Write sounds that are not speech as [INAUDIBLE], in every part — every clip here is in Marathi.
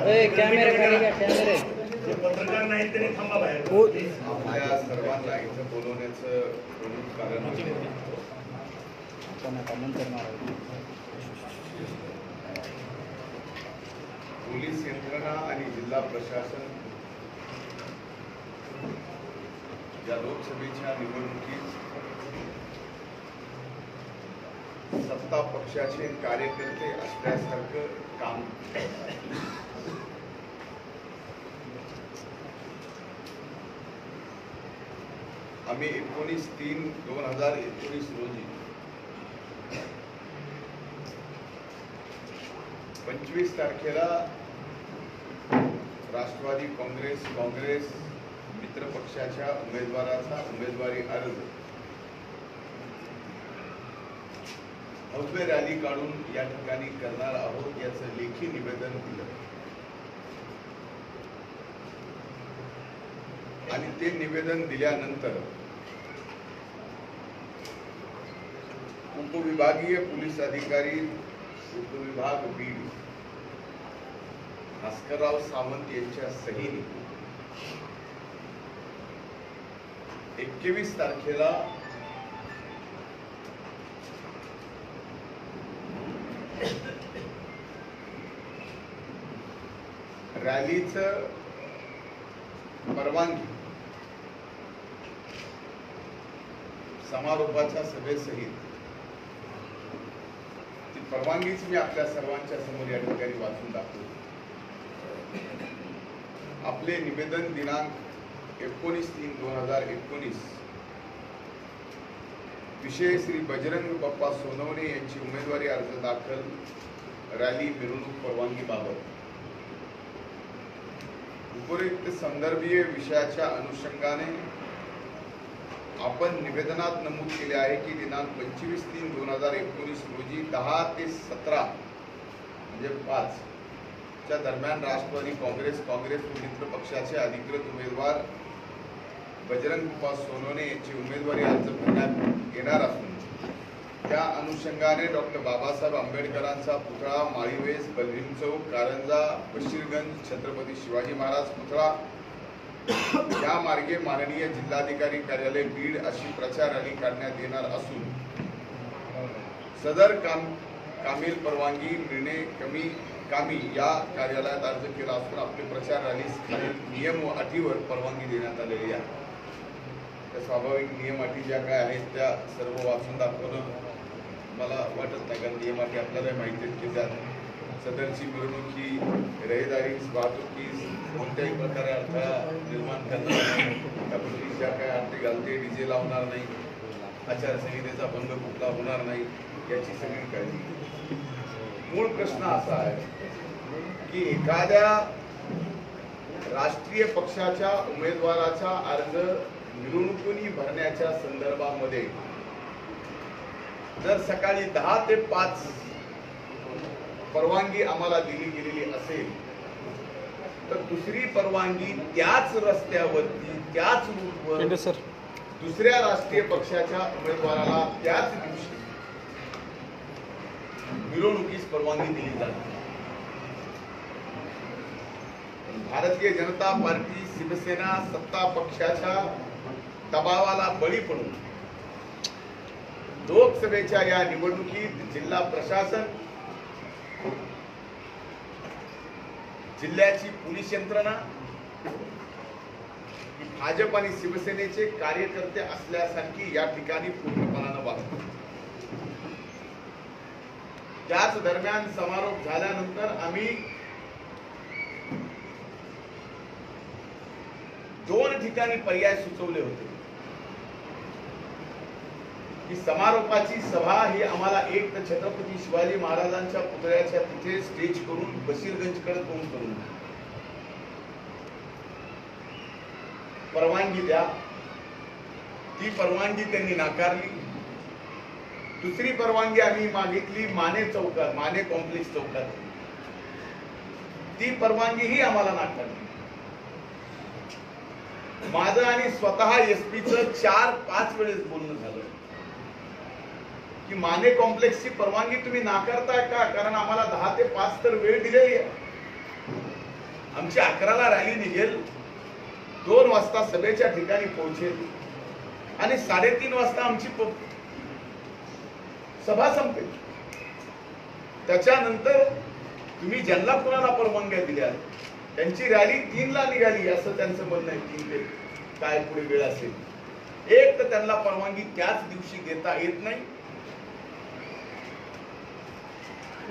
अरे कॅमेरे कॅमेरे पत्रकार थांबा बाहेर सर्वांना इथं बोलवण्याचं प्रमुख कारण पोलीस यंत्रणा आणि जिल्हा प्रशासन या लोकसभेच्या निवडणुकीत सत्ता पक्षाचे कार्यकर्ते असल्यासारखं काम. आम्ही एकोणीस तीन दोन हजार एकोणीस रोजी पंचवीस तारखेला राष्ट्रवादी काँग्रेस काँग्रेस मित्र पक्षाच्या उमेदवाराचा उमेदवारी अर्ज भव्य रॅली काढून या ठिकाणी करणार आहोत याचं लेखी निवेदन दिलं. आणि ते निवेदन दिल्यानंतर उपविभागीय पोलीस अधिकारी उपविभाग बीड भास्करराव सावंत यांच्या सहीने एकवीस तारखेला रॅलीचं परवानगी. समारोपाच्या सभेसहित. ती परवानगीच मी आपल्या सर्वांच्या समोर या ठिकाणी वाचून दाखवतो. आपले निवेदन दिनांक एकोणीस तीन दोन हजार एकोणीस. विषय श्री बजरंग बाप्पा सोनवणे यांची उमेदवारी अर्ज दाखल. रॅली मिरवणूक परवानगीबाबत. उपयुक्त संदर्भीय विषयाच्या अनुषंगाने आपण निवेदनात नमूद केले आहे की दिनांक पंचवीस तीन दोन हजार एकोणीस रोजी दहा ते सतरा म्हणजे पाच च्या दरम्यान राष्ट्रवादी काँग्रेस काँग्रेस व मित्र पक्षाचे अधिकृत उमेदवार बजरंग कुपा सोनवणे यांची उमेदवारी अर्ज भरण्यात येणार असून त्या अनुषंगाने डॉक्टर बाबासाहेब आंबेडकरांचा पुतळा माळीवेस बलभीम चौक कारंजा बशीरगंज छत्रपती शिवाजी महाराज पुतळा. या मार्गे माननीय जिल्हाधिकारी कार्यालय बीड अशी प्रचार रॅली काढण्यात येणार असून सदर काम कामील परवानगी मिळणे कमी कामी या कार्यालयात अर्ज केला असून आपले प्रचार रॅलीस खालील नियम व अटीवर परवानगी देण्यात आलेली आहे. त्या स्वाभाविक नियम अटी ज्या काय आहेत त्या सर्व वाचून दाखवणं मला वाटत नाही कारण नियम आपल्याला माहिती आहेत की त्यात सदरची मिरवणूक ही रहदारीस वाहतुकीस कोणत्याही प्रकारे अडथळा निर्माण करणार नाही. त्यापैकी ज्या काय आरती घालते डीजे लावणार नाही आचारसंहितेचा भंग कुठला होणार नाही याची सगळी काळजी मूळ प्रश्न असा आहे की एखाद्या राष्ट्रीय पक्षाच्या उमेदवाराचा अर्ज मिरवणुकीने भरण्याच्या संदर्भामध्ये जर सकाळी दहा ते पाच परवानगी आम्हाला दिली गेलेली असेल तर दुसरी परवानगी त्याच रस्त्यावरती त्याच रूटवर दुसऱ्या राष्ट्रीय पक्षाच्या उमेदवाराला त्याच दिवशी मिरवणुकीस परवानगी दिली जाते. भारतीय जनता पार्टी शिवसेना सत्ता पक्षाच्या दबावाला बळी पडून लोकसभेच्या या निवडणुकीत जिल्हा प्रशासन जिल्ह्याची पोलीस यंत्रणा भाजप आणि शिवसेनेचे कार्यकर्ते असल्यासारखी या ठिकाणी पूर्णपणानं वागतात त्याच दरम्यान समारोप झाल्यानंतर आम्ही दोन ठिकाणी पर्याय सुचवले होते. ही समारोपाची सभा ही आम्हाला एक तर छत्रपती शिवाजी महाराजांच्या पुतळ्याच्या तिथे स्टेज करून बशीरगंजकडे तोंड करून परवानगी द्या. ती परवानगी त्यांनी नाकारली. दुसरी परवानगी आम्ही मागितली माने चौकात माने कॉम्प्लेक्स चौकात. ती परवानगीही आम्हाला नाकारली. माझं आणि स्वतः एसपीचं चार पाच वेळेस बोलणं झालं. की माने कॉम्प्लेक्सची परवानगी तुम्ही नाकारताय का? कारण आम्हाला दहा ते पाच तर वेळ दिलेली आहे. आमची अकराला रॅली निघेल. दोन वाजता सभेच्या ठिकाणी पोहोचेल. आणि साडेतीन वाजता आमची प- सभा संपेल. त्याच्यानंतर तुम्ही ज्यांना कोणाला परवानग्या दिल्या त्यांची रॅली तीनला निघाली असं त्यांचं म्हणणं आहे. तीन ते काय पुढे वेळ असेल. एक तर त्यांना परवानगी त्याच दिवशी देता येत नाही.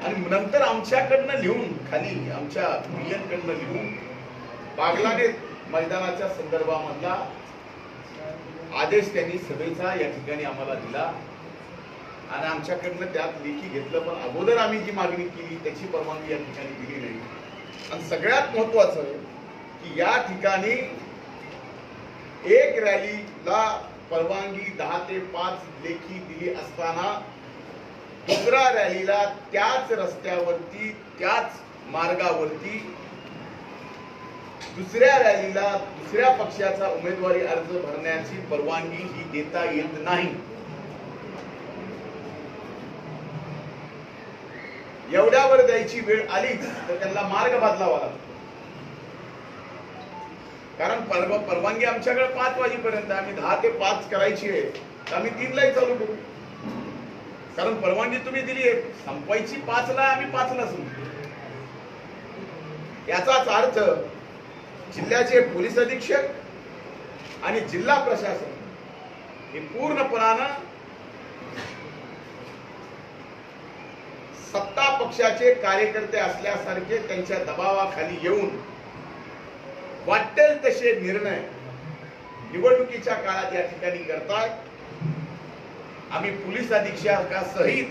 आणि नंतर आमच्याकडनं लिहून खाली आमच्या PN लिहून बागलाने मैदानाच्या संदर्भामधला आदेश त्यांनी सभेचा या ठिकाणी आम्हाला दिला. आणि आमच्याकडनं त्यात लेखी घेतलं पण अगोदर आम्ही जी मागणी केली त्याची परवानगी या ठिकाणी दिली नाही. आणि सगळ्यात महत्वाचं की या ठिकाणी एक रॅलीला परवानगी दहा ते पाच लेखी दिली असताना दुसऱ्या रॅलीला त्याच रस्त्यावरती त्याच मार्गावरती दुसऱ्या रॅलीला दुसऱ्या पक्षाचा उमेदवारी अर्ज भरण्याची परवानगी ही देता येत नाही. एवढ्यावर द्यायची वेळ आलीच तर त्यांना मार्ग बदलावा लागतो. कारण परवा परवानगी आमच्याकडे पाच वाजेपर्यंत आम्ही दहा ते पाच करायची आहे. तर आम्ही तीनलाही चालू करू. कारण परवानगी तुम्ही दिली आहे. संपवायची पाचला आम्ही पाचला संपू याचाच अर्थ जिल्ह्याचे पोलीस अधीक्षक आणि जिल्हा प्रशासन हे पूर्णपणानं सत्ता पक्षाचे कार्यकर्ते असल्यासारखे त्यांच्या दबावाखाली येऊन वाटेल तसे निर्णय निवडणुकीच्या काळात या ठिकाणी करतात आम्ही पोलीस अधीक्षकासहित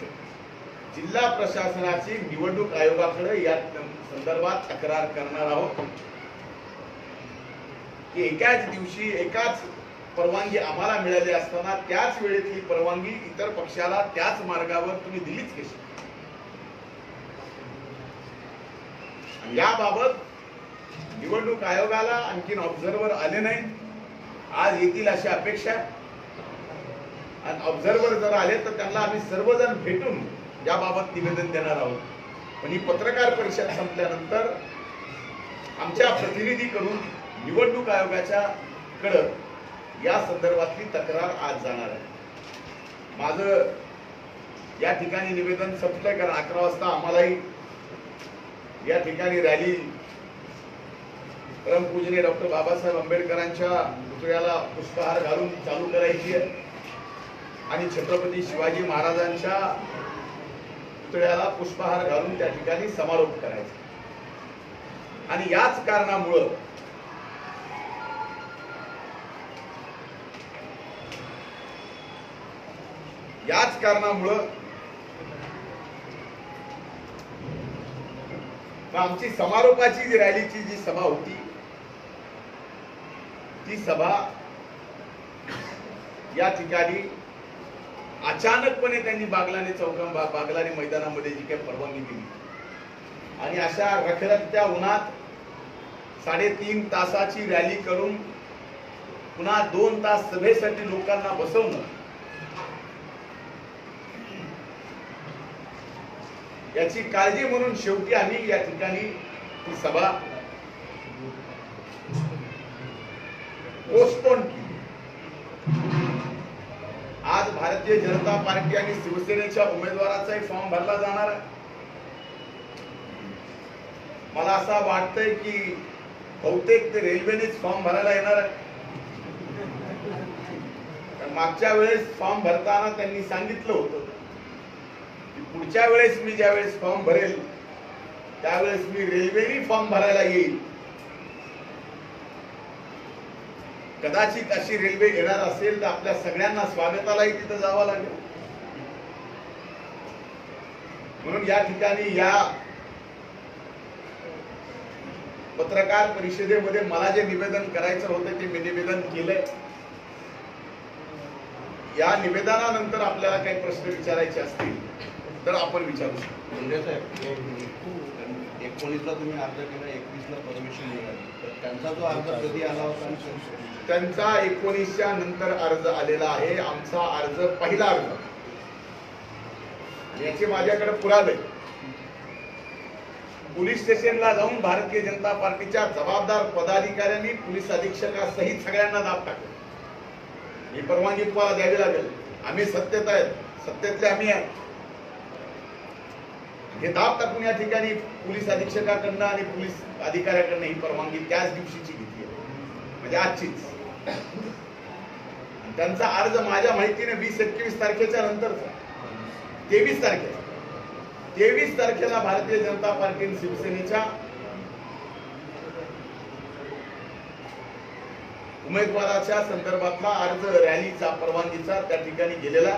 जिल्हा प्रशासनाची निवडणूक आयोगाकडे या संदर्भात तक्रार करणार आहोत. की एकाच दिवशी एकाच परवानगी आम्हाला मिळाली असताना त्याच वेळेत ही परवानगी इतर पक्षाला त्याच मार्गावर तुम्ही दिलीच कशी? याबाबत निवडणूक आयोगाला आणखीन ऑब्झर्वर आले नाही आज येतील अशी अपेक्षा आहे. आणि ऑब्झर्वर जर आले तर त्यांना आम्ही सर्वजण भेटून याबाबत निवेदन देणार आहोत. पण ही पत्रकार परिषद संपल्यानंतर आमच्या प्रतिनिधीकडून निवडणूक आयोगाच्या कडं या संदर्भातली तक्रार आज जाणार आहे. माझं या ठिकाणी निवेदन संपलंय कारण अकरा वाजता आम्हालाही या ठिकाणी रॅली परमपूजनीय डॉक्टर बाबासाहेब आंबेडकरांच्या पुतळ्याला पुष्पहार घालून चालू करायची आहे. आणि छत्रपती शिवाजी महाराजांच्या पुतळ्याला पुष्पहार घालून त्या ठिकाणी समारोप करायचा. आणि याच कारणामुळं याच कारणामुळं आमची समारोपाची जी रॅलीची जी सभा होती ती सभा या ठिकाणी अचानकपणे त्यांनी बागलाने चौकम बागलाने मैदानामध्ये जी काही परवानगी दिली. आणि अशा रखरखत्या उन्हात साडेतीन तासाची रॅली करून पुन्हा दोन तास सभेसाठी लोकांना बसवणं याची काळजी म्हणून शेवटी आम्ही या ठिकाणी ही सभा पोस्टपोन केली. भारतीय जनता पार्टी आणि शिवसेनेच्या उमेदवाराचाही फॉर्म भरला जाणार आहे. मला असं वाटतंय की बहुतेक ते रेल्वेनेच फॉर्म भरायला येणार आहे. मागच्या वेळेस फॉर्म भरताना त्यांनी सांगितलं होतं की पुढच्या वेळेस मी ज्यावेळेस फॉर्म भरेल त्यावेळेस मी रेल्वेने फॉर्म भरायला येईल. कदाचित अशी रेल्वे येणार असेल तर आपल्या सगळ्यांना स्वागतालाही तिथं जावं लागेल. म्हणून या ठिकाणी या पत्रकार परिषदेमध्ये मला जे निवेदन करायचं होतं ते मी निवेदन केलंय. या निवेदनानंतर आपल्याला काही प्रश्न विचारायचे असतील तर आपण विचारू शकतो. म्हणजे साहेब एकोणीसला तुम्ही अर्ज केला एकवीसला परमिशन मिळाली. तर त्यांचा जो अर्ज कधी आला होता आणि कधी- त्यांचा एकोणीसच्या नंतर अर्ज आलेला आहे. आमचा अर्ज पहिला अर्ज. याचे माझ्याकडे पुरावे आहेत. पोलीस स्टेशनला जाऊन भारतीय जनता पार्टीच्या जबाबदार पदाधिकाऱ्यांनी पोलीस अधीक्षकासहित सगळ्यांना दाब टाकले. ही परवानगी तुम्हाला द्यावी लागेल. आम्ही सत्तेत आहेत. सत्तेतले आम्ही आहे. हे दाब टाकून या ठिकाणी पोलीस अधीक्षकाकडनं आणि पोलीस अधिकाऱ्याकडनं ही परवानगी त्याच दिवशीची घेतली आहे. म्हणजे आजचीच. त्यांचा अर्ज माझ्या माहितीने वीस एकवीस तारखेच्या नंतरचा. तेवीस तारखेला. तेवीस तारखेला भारतीय जनता पार्टी आणि शिवसेनेच्या उमेदवाराच्या संदर्भातला अर्ज रॅलीचा परवानगीचा त्या ठिकाणी गेलेला.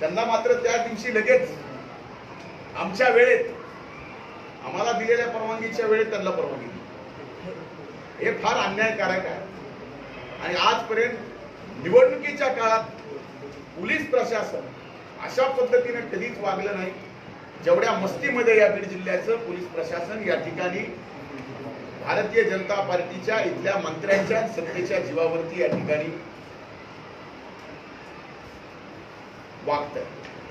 त्यांना मात्र त्या दिवशी लगेच आमच्या वेळेत आम्हाला दिलेल्या परवानगीच्या वेळेत त्यांना परवानगी दिली. हे फार अन्यायकारक आहे. आणि आजपर्यंत निवडणुकीच्या काळात पोलीस प्रशासन अशा पद्धतीने कधीच वागलं नाही. जेवढ्या मस्तीमध्ये या बीड जिल्ह्याचं पोलीस प्रशासन या ठिकाणी भारतीय जनता पार्टीच्या इथल्या मंत्र्यांच्या सत्तेच्या जीवावरती या ठिकाणी वागत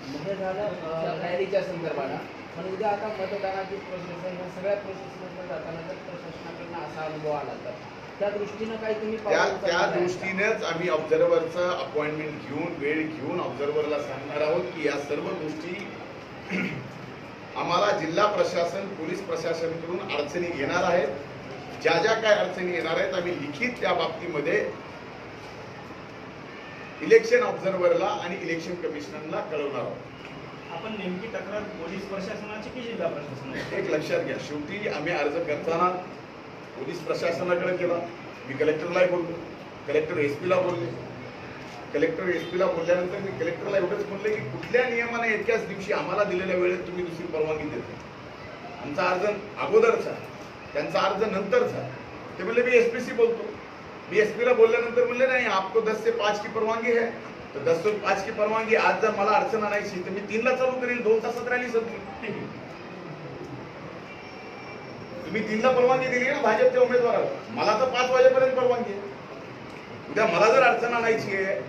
हे झालं रॅलीच्या संदर्भानं. पण उद्या आता मतदानाची प्रोसेस आहे. ह्या सगळ्या प्रोसेसमधून जाताना जर प्रशासनाकडनं असा अनुभव आला तर. त्या दृष्टीनं काही तुम्ही त्या पावलं त्या उचलणार आहे का? दृष्टीनेच आम्ही ऑब्झर्व्हरचं अपॉइंटमेंट घेऊन वेळ घेऊन ऑब्झर्व्हरला सांगणार आहोत की या सर्व गोष्टी [CLEARS THROAT] आम्हाला जिल्हा प्रशासन पोलीस प्रशासनकडून अडचणी येणार आहेत. ज्या ज्या काय अडचणी येणार आहेत आम्ही लिखित त्या बाबतीमध्ये इलेक्शन ऑब्झर्व्हरला आणि इलेक्शन कमिशनरला कळवणार आहोत. आपण नेमकी तक्रार पोलीस प्रशासनाची की जिल्हा प्रशासनाची? एक लक्षात घ्या शेवटी आम्ही अर्ज करताना पोलीस प्रशासनाकडे केला. मी कलेक्टरलाही बोललो. कलेक्टर एस पीला बोलले. कलेक्टर एस पीला बोलल्यानंतर मी कलेक्टरला एवढंच म्हणले की कुठल्या नियमाने इतक्याच दिवशी आम्हाला दिलेल्या वेळेत तुम्ही दुसरी परवानगी देते आमचा अर्ज अगोदरचा त्यांचा अर्ज नंतरचा ते म्हणले मी एसपीसी बोलतो. बीएसपीला बोलल्यानंतर म्हणले नाही आपको दस से पाच की परवानगी है। तर दस से पाच की परवानगी आज जर मला अडचण आणायची तर मी तीनला चालू करेल दोन तासात रॅली संपली. तुम्ही तीनला परवानगी दिली ना भाजपच्या उमेदवाराला. मला तर पाच वाजेपर्यंत परवानगी आहे. उद्या मला जर अडचण आणायची आहे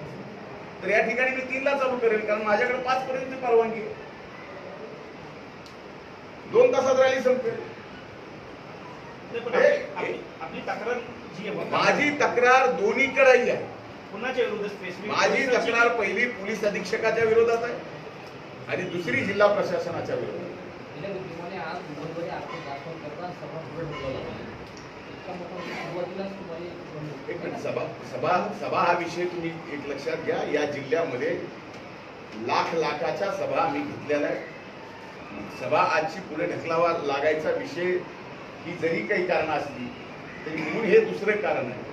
तर या ठिकाणी मी तीनला चालू करेल कारण माझ्याकडे पाच पर्यंत परवानगी आहे. दोन तासात रॅली संपेल नाही, पण हे- आपली आपली तक्रार जी आहे माझी तक्रार दोन्हीकडेही आहे. माझी तक्रार पहिली पोलीस अधीक्षकाच्या विरोधात आहे आणि दुसरी जिल्हा प्रशासनाच्या विरोधात तुम्हाला एक मिनिट सभा सभा सभा हा विषय तुम्ही एक लक्षात घ्या. या जिल्ह्यामध्ये लाख लाखाच्या सभा आम्ही घेतलेल्या आहेत. सभा आजची पुढे ढकलावा लागायचा विषय ही जरी काही कारणं असली तरी म्हणून हे दुसरं कारण आहे.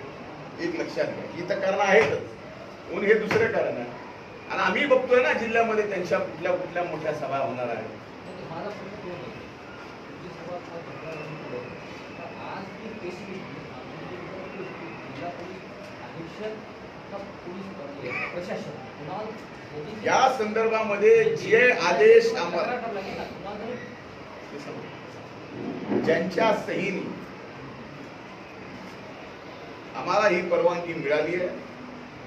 एक लक्षात घ्या. ही तर कारणं आहेतच. म्हणून हे दुसरं कारण आहे. आणि आम्ही बघतोय ना जिल्ह्यामध्ये त्यांच्या कुठल्या कुठल्या मोठ्या सभा होणार आहेत. या संदर्भामध्ये जे आदेश आम्हाला तक्रार करावी लागेल ना. कुणाल तरी ज्यांच्या सहीने आम्हाला ही परवानगी मिळाली आहे.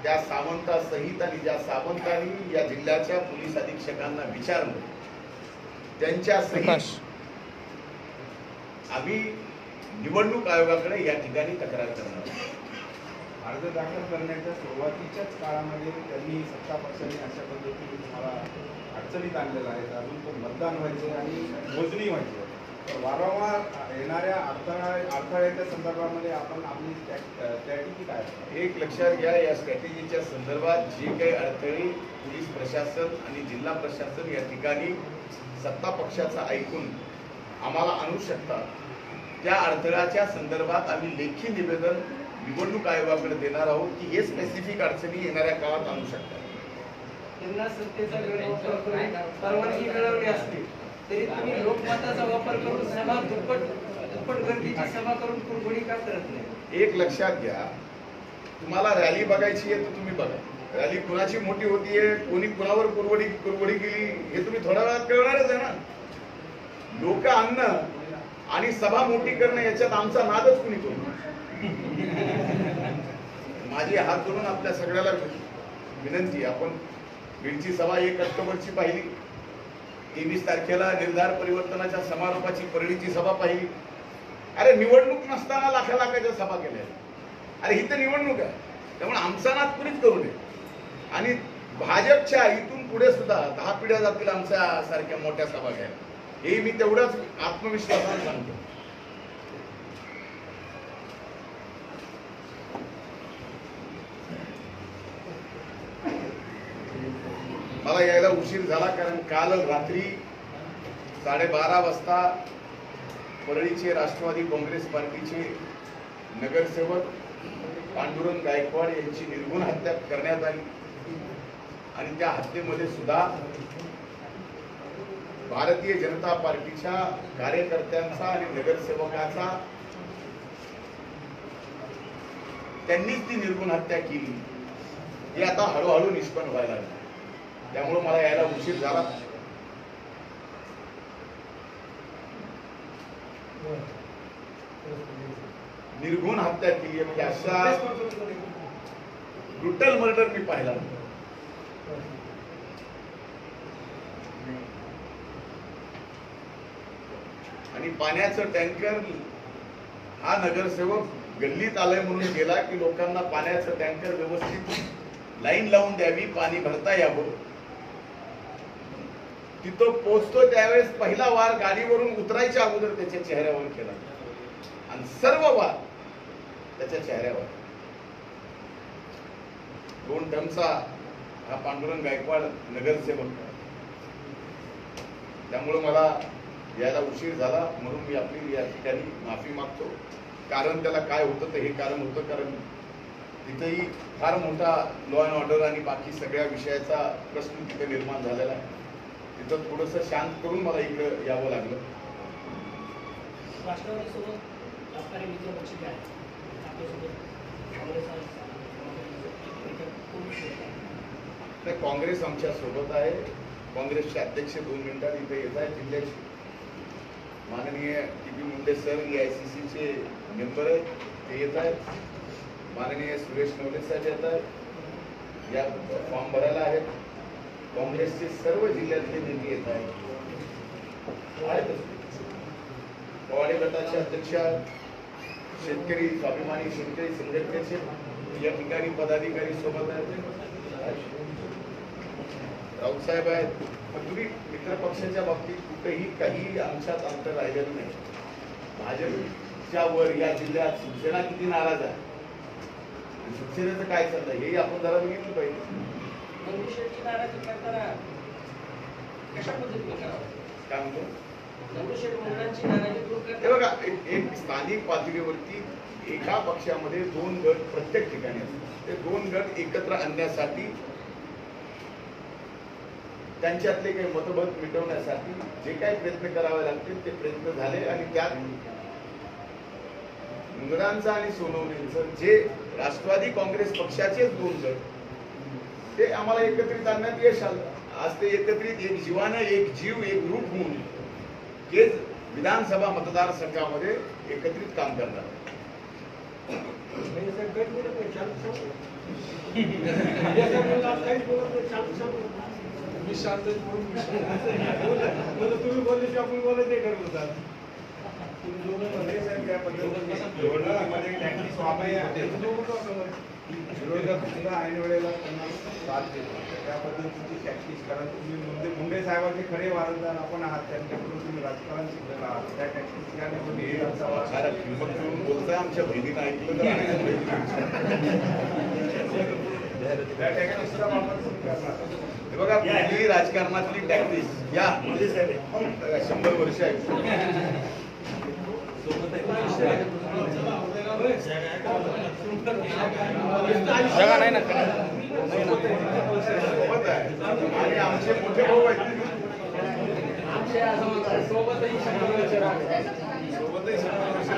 त्या सावंता सहित आणि ज्या सावंतांनी या जिल्ह्याच्या पोलीस अधीक्षकांना विचारलं त्यांच्या सहित आम्ही निवडणूक आयोगाकडे या ठिकाणी तक्रार करणार. अर्ज दाखल करण्याच्या सुरुवातीच्याच काळामध्ये त्यांनी सत्ता पक्षाने अशा पद्धतीने तुम्हाला अडचणीत आणलेलं आहे. अजून पण मतदान व्हायचे आणि मोजणी व्हायची वारंवार येणाऱ्या अडथळा अडथळ्याच्या संदर्भामध्ये आपण आपली स्ट्रॅटेजी काय आहे? एक लक्षात घ्या या स्ट्रॅटेजीच्या संदर्भात जे काही अडथळे पोलीस प्रशासन आणि जिल्हा प्रशासन या ठिकाणी सत्ता पक्षाचं ऐकून आम्हाला आणू शकतात. त्या अडथळ्याच्या संदर्भात आम्ही लेखी निवेदन निवडणूक आयोगाकडे देणार आहोत की हे स्पेसिफिक अडचणी येणाऱ्या काळात आणू शकतात. त्यांना सत्तेचा परवानगी मिळवली असली तरी तुम्ही लोकमताचा वापर करून सभा दुप्पट दुप्पट गर्दीची सभा करून कुरघोडी का करत नाही? एक लक्षात घ्या. तुम्हाला रॅली बघायची आहे तर तुम्ही बघा. रॅली कुणाची मोठी होतीये कोणी कुणावर कुरवडी कुरवडी केली हे तुम्ही थोड्या वेळात कळणारच आहे ना. लोक अन्न आणि सभा मोठी करणं याच्यात आमचा नादच कुणी करू माझी हात धरून आपल्या सगळ्याला विनंती आपण बीडची सभा एक ऑक्टोबरची पाहिली. तेवीस तारखेला निर्धार परिवर्तनाच्या समारोपाची परळीची सभा पाहिली. अरे निवडणूक नसताना लाखा लाखाच्या सभा केल्या. अरे ही तर निवडणूक आहे. त्यामुळे आमचा नागपुरीत करू नये. आणि भाजपच्या इथून पुढे सुद्धा दहा पिढ्या जातील आमच्या सारख्या मोठ्या सभा घ्यायला. हे मी तेवढंच आत्मविश्वासाने सांगतो. यायला उशीर झाला कारण काल रात्री साडेबारा वाजता परळीचे राष्ट्रवादी काँग्रेस पार्टीचे नगरसेवक पांडुरंग गायकवाड यांची निर्गुण हत्या करण्यात आली. आणि त्या हत्येमध्ये सुद्धा भारतीय जनता पार्टीच्या कार्यकर्त्यांचा आणि नगरसेवकाचा त्यांनीच ती निर्गुण हत्या केली. हे आता हळूहळू निष्पन्न व्हायला लागली. त्यामुळे मला यायला उशीर झाला. निर्घुण हत्या केली आहे. म्हणजे अशा ब्रुटल मर्डर मी पाहिला आणि पाण्याचं टँकर हा नगरसेवक गल्लीत आलाय म्हणून गेला की लोकांना पाण्याचं टँकर व्यवस्थित लाईन लावून द्यावी पाणी भरता यावं. तिथं पोचतो त्यावेळेस पहिला वार गाडीवरून उतरायच्या अगोदर त्याच्या चेहऱ्यावर केला. आणि सर्व वार त्याच्या चेहऱ्यावर. दोन टर्मचा हा पांडुरंग गायकवाड नगरसेवक. त्यामुळं मला यायला उशीर झाला म्हणून मी आपली या ठिकाणी माफी मागतो. कारण त्याला काय होतं तर हे कारण होतं कारण तिथंही फार मोठा लॉ अँड ऑर्डर आणि बाकी सगळ्या विषयाचा प्रश्न तिथे निर्माण झालेला आहे. तिथं थोडंसं शांत करून मला इकडं यावं लागलं? नाही काँग्रेस आमच्यासोबत आहे. काँग्रेसचे अध्यक्ष दोन मिनिटात इथे येत आहेत. जिल्ह्याचे माननीय T P Munde sir A I C सीचे मेंबर आहेत. ते येत आहेत. माननीय सुरेश नवले साहेब येत आहेत. या फॉर्म भरायला आहेत. काँग्रेसचे सर्व जिल्ह्यातले नेते येत आहेत. आहेतच. पवाडे गटाचे अध्यक्ष शेतकरी स्वाभिमानी शेतकरी संघटनेचे या ठिकाणी पदाधिकारी सोबत आहेत. राऊतसाहेब आहेत. पण तुम्ही मित्रपक्षाच्या बाबतीत कुठेही काही आमच्यात अंतर राहिलेलं नाही. भाजपच्या वर या जिल्ह्यात शिवसेना किती नाराज आहे? शिवसेनेचं काय चाललंय? हेही आपण जरा बघितलं पाहिजे. दगडूशेठची नाराजी करताना कशा पद्धतीने करावं? काय म्हणतो? दगडूशेठ मुलांची नाराजी दूर हे करताना बघा एक एक स्थानिक पातळीवरती एका पक्षामध्ये दोन गट प्रत्येक ठिकाणी असतात. ते दोन गट एकत्र आणण्यासाठी त्यांच्यातले काही मतभेद मिटवण्यासाठी जे काही प्रयत्न करावे लागतील ते प्रयत्न झाले आणि त्यात मुंगरांचं आणि सोनवणेंचं जे राष्ट्रवादी काँग्रेस पक्षाचेच दोन गट ते आम्हाला एकत्रित आणण्यात यश आलं आज ते एकत्रित एक जीवानं एक जीव एक रूप होऊन हेच विधानसभा मतदारसंघामध्ये एकत्रित काम करणार मी शांत तुम्ही बोलले आपण बोलत नाही करत होता निवडणुकीमध्ये टॅक्टिक्स वापरायला विरोधक सुद्धा ऐन वेळेला त्यांना साथ देतो त्या पद्धतीची टॅक्टिक्स करा. तुम्ही मुंडे मुंडे साहेबांचे खरे वारसदार आपण आहात. त्यांच्याकडून तुम्ही राजकारण शिकलेला आहात. त्या सारा किंमत करून बोलताय आमच्या बहिणीनं ऐकलं वापर तुम्ही करणार. हे बघा कुठलीही राजकारणातली टॅक्टिक्स या. बघा, शंभर वर्ष आहे. जगा नाही ना. आणि आमचे मोठे भाऊ आहेत सोबतही शंभर वर्ष सोबतही शंभर वर्ष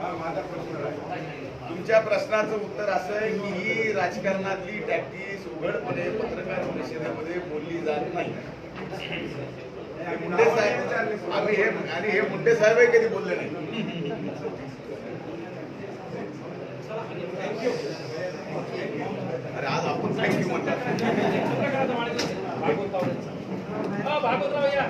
हा माझा प्रश्न आहे तुमच्या प्रश्नाचं उत्तर असं आहे की ही राजकारणातली टॅक्टिस उघडपणे पत्रकार परिषदेमध्ये बोलली जात नाही. मुंडे साहेब आम्ही हे आणि हे मुंडे साहेबही कधी बोलले नाही. अरे आज आपण थँक्यू म्हणतात? भागवत हो, भागवतराव या